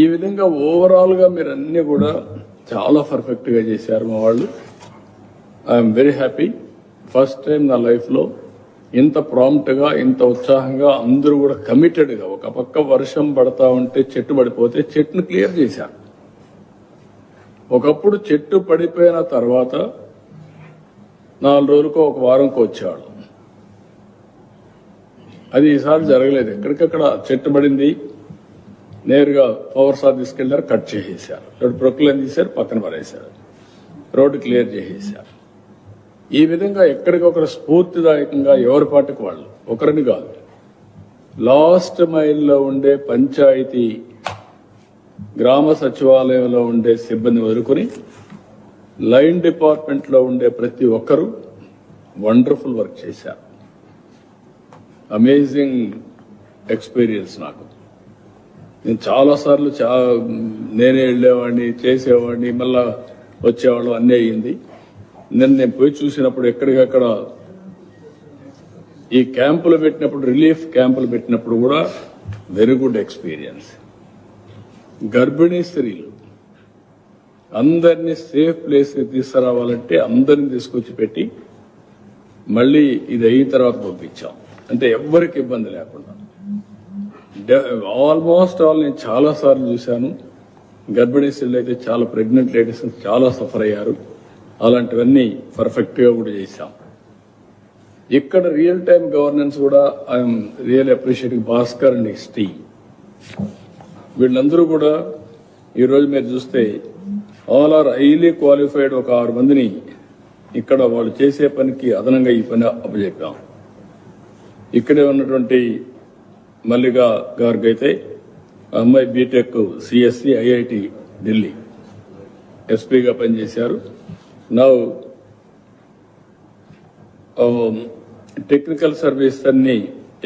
ఈ విధంగా ఓవరాల్గా మీరు అన్నీ కూడా చాలా పర్ఫెక్ట్గా చేశారు మా వాళ్ళు. I'm very happy first time నా లైఫ్లో ఇంత ప్రాంప్ట్గా ఇంత ఉత్సాహంగా అందరూ కూడా కమిటెడ్గా ఒక పక్క వర్షం పడతా ఉంటే చెట్టు పడిపోతే చెట్టును క్లియర్ చేశారు ఒకప్పుడు చెట్టు పడిపోయిన తర్వాత నాలుగు రోజులకో ఒక వారంకో వచ్చేవాళ్ళు. అది ఈసారి జరగలేదు. ఎక్కడికక్కడ చెట్టు పడింది. నేరుగా పవర్ సార్ తీసుకెళ్ళారు కట్ చేసేసారు రోడ్డు ప్రొక్లైన్ తీశారు పక్కన పడేశారు. రోడ్డు క్లియర్ చేసేసారు ఈ విధంగా ఎక్కడికొకరు స్ఫూర్తిదాయకంగా ఎవరి పాటికి వాళ్ళు? ఒకరిని కాదు. లాస్ట్ మైల్లో ఉండే పంచాయతీ గ్రామ సచివాలయంలో ఉండే సిబ్బంది వదులుకొని లైన్ డిపార్ట్మెంట్లో ఉండే ప్రతి ఒక్కరూ వండర్ఫుల్ వర్క్ చేశారు. అమేజింగ్ ఎక్స్పీరియన్స్ నాకు. నేను చాలాసార్లు చా నేనే వెళ్ళేవాడిని చేసేవాడిని మళ్ళా వచ్చేవాళ్ళం అన్నీ అయ్యింది. నిన్న నేను పోయి చూసినప్పుడు ఎక్కడికక్కడ ఈ క్యాంపులు పెట్టినప్పుడు రిలీఫ్ క్యాంపులు పెట్టినప్పుడు కూడా వెరీ గుడ్ ఎక్స్పీరియన్స్. గర్భిణీ స్త్రీలు అందరినీ సేఫ్ ప్లేస్కి తీసుకురావాలంటే అందరిని తీసుకొచ్చి పెట్టి మళ్ళీ ఇది అయిన తర్వాత పంపించాం. అంటే ఎవ్వరికి ఇబ్బంది లేకుండా. ఆల్మోస్ట్ ఆల్ నేను చాలా సార్లు చూశాను. గర్భిణీ స్త్రీలు అయితే చాలా ప్రెగ్నెంట్ లేడీస్ చాలా సఫర్ అయ్యారు. అలాంటివన్నీ పర్ఫెక్ట్గా కూడా చేశాం. ఇక్కడ రియల్ టైం గవర్నెన్స్ కూడా I'm real appreciating Bhaskar and his team వీళ్ళందరూ కూడా ఈరోజు మీరు చూస్తే ఆల్ ఆర్ హైలీ క్వాలిఫైడ్ ఒక ఆరు మందిని ఇక్కడ వాళ్ళు చేసే పనికి అదనంగా ఈ పని అప్పచెప్పాం. ఇక్కడే ఉన్నటువంటి మల్లిగా గారికి అయితే అమ్మాయి బీటెక్ సిఎస్సి ఐఐటి ఢిల్లీ ఎస్పీగా పనిచేశారు. నా టెక్నికల్ సర్వీస్ అన్ని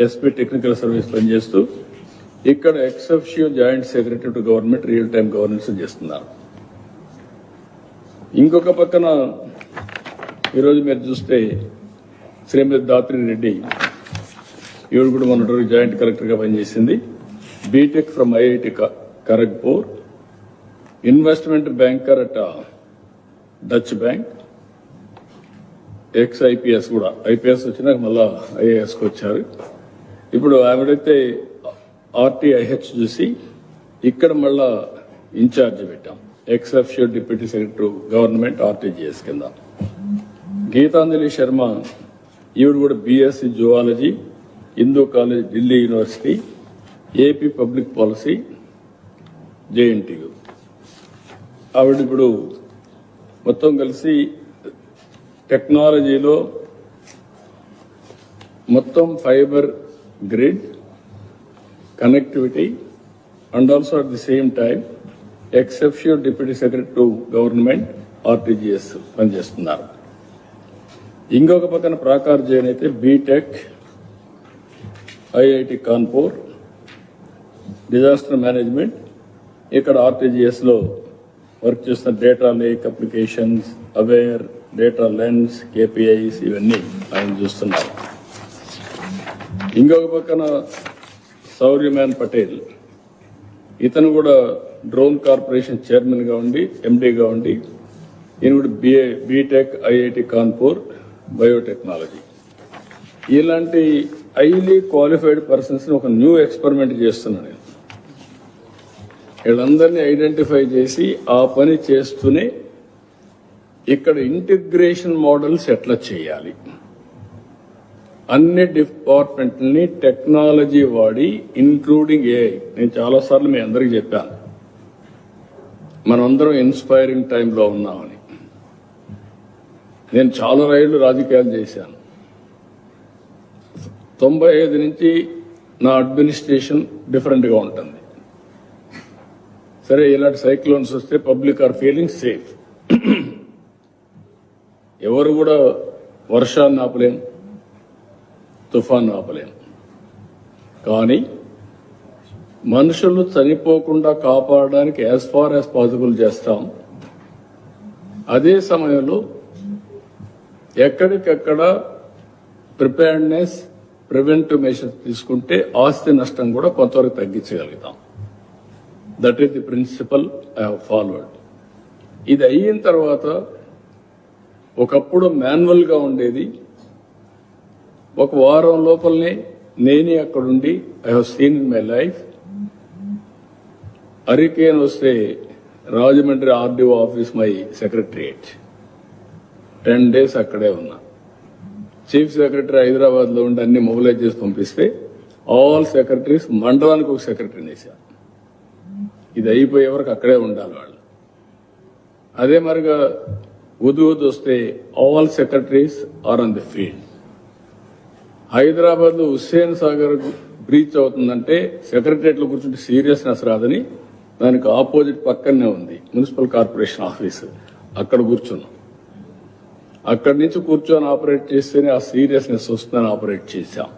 ఎస్పీ టెక్నికల్ సర్వీస్ పనిచేస్తూ ఇక్కడ ex officio joint secretary to government real time governance చేస్తున్నారు. ఇంకొక పక్కన ఈరోజు మీరు చూస్తే శ్రీమతి దాత్రి రెడ్డి ఈవిడ కూడా మొన్నటి రోజు జాయింట్ కలెక్టర్గా పనిచేసింది. BTech from IIT Kharagpur investment banker at Deutsche Bank ex IPS కూడా. ఐపీఎస్ వచ్చినాక మళ్ళా ఐఏఎస్కి వచ్చారు. ఇప్పుడు ఆవిడైతే ఆర్టీఐహెచ్ చూసి ఇక్కడ మళ్ళా ఇన్ఛార్జ్ పెట్టాం. Ex deputy secretary government RTGS కింద. గీతాంజలి శర్మ ఈవిడ కూడా BSc zoology Hindu college Delhi university AP public policy JNTU. ఆవిడ ఇప్పుడు మొత్తం కలిసి టెక్నాలజీలో మొత్తం fibre grid connectivity and also at the same time exceptional deputy secretary to government RTGS పనిచేస్తున్నారు. ఇంకొక పక్కన ప్రాకార్ జైన్ అయితే BTech IIT Kanpur disaster management ఇక్కడ ఆర్టీజీఎస్లో వర్క్ చేస్తున్న data lake applications aware data lens KPIs ఇవన్నీ ఆయన చూస్తున్నారు. ఇంకొక పక్కన సౌర్యమాన్ పటేల్. ఇతను కూడా డ్రోన్ కార్పొరేషన్ చైర్మన్గా ఉండి ఎండీగా ఉండి ఈయన కూడా BA BTech IIT Kanpur biotechnology. ఇలాంటి హైలీ క్వాలిఫైడ్ పర్సన్స్ ఒక న్యూ ఎక్స్పెరిమెంట్ చేస్తున్నాను నేను. వీళ్ళందరినీ ఐడెంటిఫై చేసి ఆ పని చేస్తూనే ఇక్కడ ఇంటిగ్రేషన్ మోడల్స్ ఎట్లా చేయాలి? అన్ని డిపార్ట్మెంట్ని టెక్నాలజీ వాడి ఇంక్లూడింగ్ ఏఐ నేను చాలా సార్లు మీ అందరికీ చెప్పాను. మనందరం ఇన్స్పైరింగ్ టైంలో ఉన్నామని. నేను చాలా రైళ్ళు రాజకీయాలు చేశాను. తొంభై ఐదు నుంచి నా అడ్మినిస్ట్రేషన్ డిఫరెంట్గా ఉంటుంది. సరే ఇలాంటి సైక్లోన్స్ వస్తే పబ్లిక్ ఆర్ ఫీలింగ్ సేఫ్. ఎవరు కూడా వర్షాన్ని ఆపలేం తుఫాన్ ఆపలేం. కానీ మనుషులు చనిపోకుండా కాపాడడానికి యాజ్ ఫార్ యాజ్ పాసిబుల్ చేస్తాం. అదే సమయంలో ఎక్కడికెక్కడ ప్రిపేర్డ్నెస్ ప్రివెంటివ్ మెషర్స్ తీసుకుంటే ఆస్తి నష్టం కూడా కొంతవరకు తగ్గించగలుగుతాం. That is the principle I have followed ఇది అయిన తర్వాత ఒకప్పుడు మాన్యువల్గా ఉండేది. ఒక వారం లోపలనే నేనే అక్కడుండి I have seen in my life hurricane వస్తే Rajahmundry RDO office my secretariat ten days అక్కడే ఉన్నా. చీఫ్ సెక్రటరీ హైదరాబాద్లో ఉండి అన్ని మొబిలైజ్ చేసి పంపిస్తే ఆల్ సెక్రటరీస్ మండలానికి ఒక సెక్రటరీని వేశారు ఇది అయిపోయే వరకు అక్కడే ఉండాలి వాళ్ళు. అదే మరిగా ఉదు ఉదు వస్తే all secretaries are on the field. హైదరాబాద్లో హుస్సేన్ సాగర్ బ్రీచ్ అవుతుందంటే సెక్రటరియట్లో కూర్చుంటే సీరియస్నెస్ రాదని దానికి ఆపోజిట్ పక్కనే ఉంది మున్సిపల్ కార్పొరేషన్ ఆఫీస్. అక్కడ కూర్చున్నాం. అక్కడి నుంచి కూర్చొని ఆపరేట్ చేస్తేనే ఆ సీరియస్నెస్ వస్తుందని ఆపరేట్ చేశాం.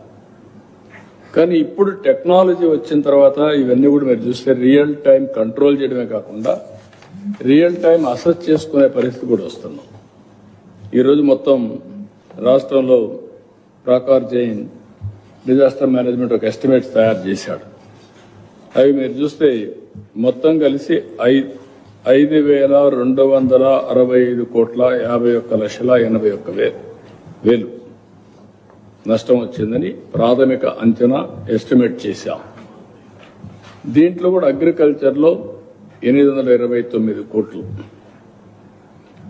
కానీ ఇప్పుడు టెక్నాలజీ వచ్చిన తర్వాత ఇవన్నీ కూడా మీరు చూస్తే రియల్ టైం కంట్రోల్ చేయడమే కాకుండా రియల్ టైం అసెస్ చేసుకునే పరిస్థితి కూడా వస్తున్నాం ఈరోజు మొత్తం రాష్ట్రంలో ప్రాకార్ జైన్ డిజాస్టర్ మేనేజ్మెంట్ ఒక ఎస్టిమేట్స్ తయారు చేశాడు. అవి మీరు చూస్తే మొత్తం కలిసి ఐదు ఐదు వేల రెండు వందల అరవై ఐదు కోట్ల యాభై ఒక్క లక్షల ఎనభై ఒక్క వేలు. నష్టం వచ్చిందని ప్రాథమిక అంచనా ఎస్టిమేట్ చేశాం. దీంట్లో కూడా అగ్రికల్చర్లో ఎనిమిది వందల ఇరవై తొమ్మిది కోట్లు.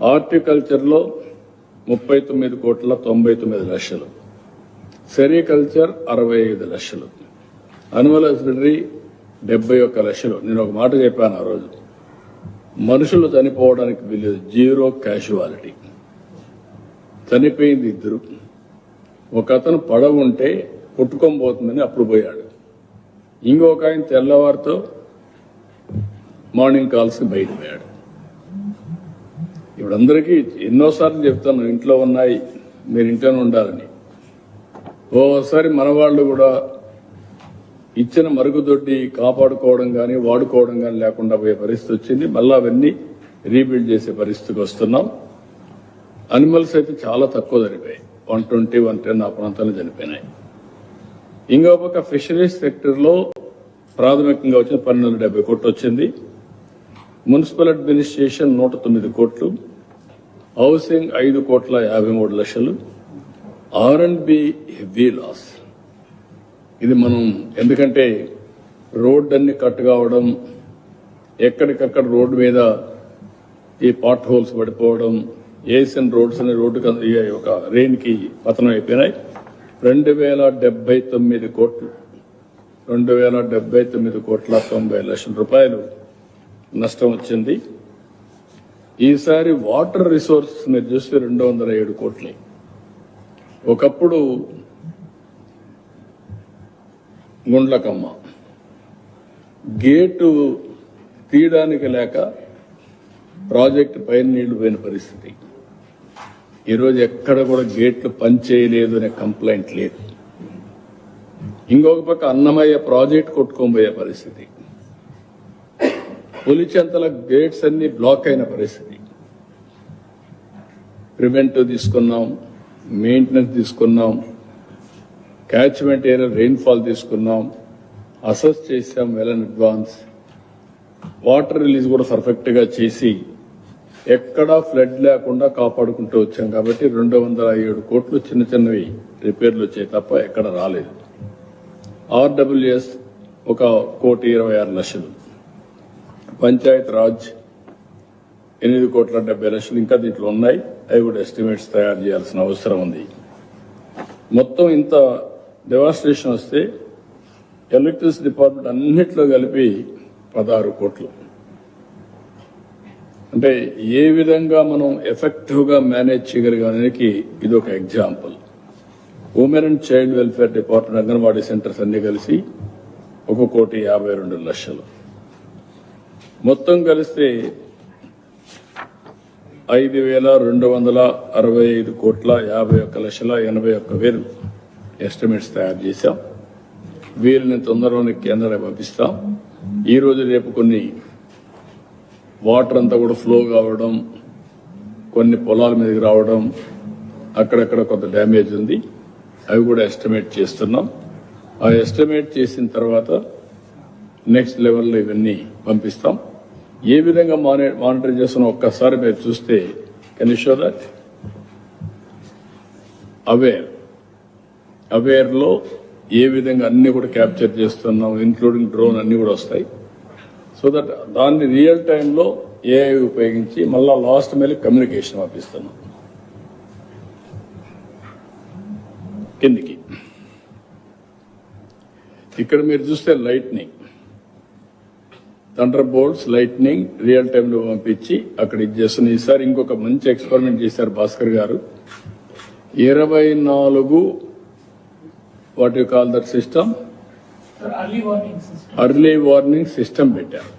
హార్టికల్చర్లో ముప్పై తొమ్మిది కోట్ల తొంభై తొమ్మిది లక్షలు. సెరికల్చర్ అరవై ఐదు లక్షలు. అనిమల్ హస్బెండరీ డెబ్బై ఒక్క లక్షలు. నేను ఒక మాట చెప్పాను ఆ రోజు. మనుషులు చనిపోవడానికి వీలేదు జీరో క్యాషువాలిటీ చనిపోయింది ఇద్దరు. ఒక అతను పడవ ఉంటే కొట్టుకోబోతుందని పోతుందని అప్పుడు పోయాడు. ఇంకొక ఆయన తెల్లవారితో మార్నింగ్ కాల్స్కి బయటపోయాడు ఇప్పుడు అందరికీ ఎన్నోసార్లు చెప్తాను ఇంట్లో ఉన్నాయి మీరు ఇంట్లోనే ఉండాలని. ఓసారి మన వాళ్ళు కూడా ఇచ్చిన మరుగుదొడ్డి కాపాడుకోవడం కానీ వాడుకోవడం కానీ లేకుండా పోయే పరిస్థితి వచ్చింది. మళ్ళీ అవన్నీ రీబిల్డ్ చేసే పరిస్థితికి వస్తున్నాం. అనిమల్స్ అయితే చాలా తక్కువ చనిపోయాయి వన్ ట్వంటీ వన్ టెన్ ఆ ప్రాంతాల్లో చనిపోయినాయి. ఇంకో పక్క ఫిషరీస్ సెక్టర్లో ప్రాథమికంగా వచ్చిన పన్నెండు వందల డెబ్బై కోట్లు వచ్చింది. మున్సిపల్ అడ్మినిస్ట్రేషన్ నూట తొమ్మిది కోట్లు. హౌసింగ్ ఐదు కోట్ల యాభై మూడు లక్షలు. R and B heavy loss. ఇది మనం ఎందుకంటే రోడ్ అన్ని కట్ కావడం ఎక్కడికక్కడ రోడ్డు మీద ఈ పాట్ హోల్స్ పడిపోవడం ఏసియన్ రోడ్స్ అనే రోడ్డు ఒక రెయిన్కి పతనం అయిపోయినాయి. రెండు వేల డెబ్బై తొమ్మిది కోట్లు రెండు వేల డెబ్బై తొమ్మిది కోట్ల తొంభై లక్షల రూపాయలు నష్టం వచ్చింది. ఈసారి వాటర్ రిసోర్సెస్ మీరు చూస్తే రెండు వందల ఏడు కోట్లు. ఒకప్పుడు గుండ్లకమ్మ. గేటు తీయడానికి లేక ప్రాజెక్టు పైన నీళ్ళు పోయిన పరిస్థితి. ఈరోజు ఎక్కడ కూడా గేట్లు పనిచేయలేదు అనే కంప్లైంట్ లేదు. ఇంకొక పక్క అన్నమయ్య ప్రాజెక్ట్ కొట్టుకోబోయే పరిస్థితి. పులిచెంతల గేట్స్ అన్ని బ్లాక్ అయిన పరిస్థితి. ప్రివెంటివ్ తీసుకున్నాం మెయింటెనెన్స్ తీసుకున్నాం క్యాచ్మెంట్ ఏరియా రెయిన్ఫాల్ తీసుకున్నాం అసెస్ చేసాం well and advance water release కూడా పర్ఫెక్ట్గా చేసి ఎక్కడా ఫ్లడ్ లేకుండా కాపాడుకుంటూ వచ్చాం కాబట్టి రెండు వందల ఏడు కోట్లు చిన్న చిన్నవి రిపేర్లు వచ్చాయి తప్ప ఎక్కడ రాలేదు. ఆర్డబ్ల్యూఎస్ ఒక కోటి ఇరవై ఆరు లక్షలు. పంచాయత్ రాజ్ ఎనిమిది కోట్ల డెబ్బై లక్షలు ఇంకా దీంట్లో ఉన్నాయి. అవి కూడా ఎస్టిమేట్స్ తయారు చేయాల్సిన అవసరం ఉంది. మొత్తం ఇంత డెవాస్ట్రేషన్ వస్తే ఎలక్ట్రిసిటీ డిపార్ట్మెంట్ అన్నిట్లో కలిపి పదహారు కోట్లు. అంటే ఏ విధంగా మనం ఎఫెక్టివ్గా మేనేజ్ చేయగలిగానికి ఇది ఒక example women and child welfare department anganwadi centres అన్ని కలిసి ఒక కోటి యాభై రెండు లక్షలు. మొత్తం కలిస్తే ఐదు వేల రెండు వందల అరవై ఐదు కోట్ల యాభై ఒక్క లక్షల ఎనభై ఒక్క వేలు. ఎస్టిమేట్స్ తయారు చేశాం. వీరిని తొందరలోనే కేంద్రానికి పంపిస్తాం. ఈరోజు రేపు కొన్ని వాటర్ అంతా కూడా ఫ్లో కావడం కొన్ని పొలాల మీదకి రావడం అక్కడక్కడ కొంత డ్యామేజ్ ఉంది. అవి కూడా ఎస్టిమేట్ చేస్తున్నాం. ఆ ఎస్టిమేట్ చేసిన తర్వాత నెక్స్ట్ లెవెల్లో ఇవన్నీ పంపిస్తాం. ఏ విధంగా మాని- మానిటర్ చేస్తున్నా ఒక్కసారి మీరు చూస్తే కెన్ షో దట్? అవేర్. అవేర్లో ఏ విధంగా అన్ని కూడా క్యాప్చర్ చేస్తున్నాం ఇంక్లూడింగ్ డ్రోన్ అన్ని కూడా వస్తాయి. సో దట్ దాన్ని రియల్ టైంలో ఏఐ ఉపయోగించి మళ్ళా లాస్ట్ మీద కమ్యూనికేషన్ పంపిస్తున్నాం. కిందికి. ఇక్కడ మీరు చూస్తే lightning thunderbolts lightning real టైంలో పంపించి అక్కడ ఇది చేస్తున్న ఈసారి ఇంకొక మంచి ఎక్స్పెరిమెంట్ చేశారు భాస్కర్ గారు. ఇరవై నాలుగు what you call that system. Early warning system పెట్టారు.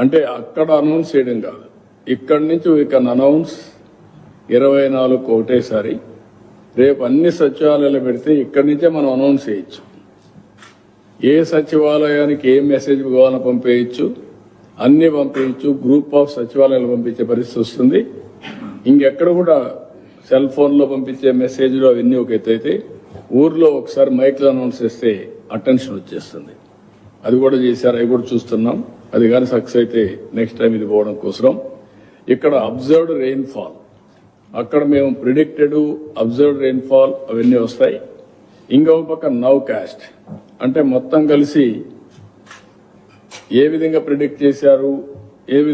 అంటే అక్కడ అనౌన్స్ చేయడం కాదు. ఇక్కడి నుంచి వీ కెన్ అనౌన్స్ ఇరవై నాలుగు ఒకటేసారి. రేపు అన్ని సచివాలయాలు పెడితే ఇక్కడి నుంచే మనం అనౌన్స్ చేయొచ్చు. ఏ సచివాలయానికి ఏ మెసేజ్ కావాలని పంపేయచ్చు? అన్ని పంపేయచ్చు. గ్రూప్ ఆఫ్ సచివాలయాలు పంపించే పరిస్థితి వస్తుంది. ఇంకెక్కడ కూడా సెల్ ఫోన్లో పంపించే మెసేజ్లు అవన్నీ ఒక ఎత్తు అయితే ఊర్లో ఒకసారి మైక్లు అనౌన్స్ చేస్తే అటెన్షన్ వచ్చేస్తుంది. అది కూడా చేశారు అవి కూడా చూస్తున్నాం. అది కానీ సక్సెస్ అయితే నెక్స్ట్ టైం ఇది పోవడం కోసం ఇక్కడ అబ్జర్వ్డ్ రెయిన్ ఫాల్ అక్కడ మేము ప్రిడిక్టెడ్ అబ్జర్వ్డ్ రెయిన్ ఫాల్ అవన్నీ వస్తాయి. ఇంకొక పక్క నవ్ కాస్ట్ అంటే మొత్తం కలిసి ఏ విధంగా ప్రిడిక్ట్ చేశారు ఏ విధంగా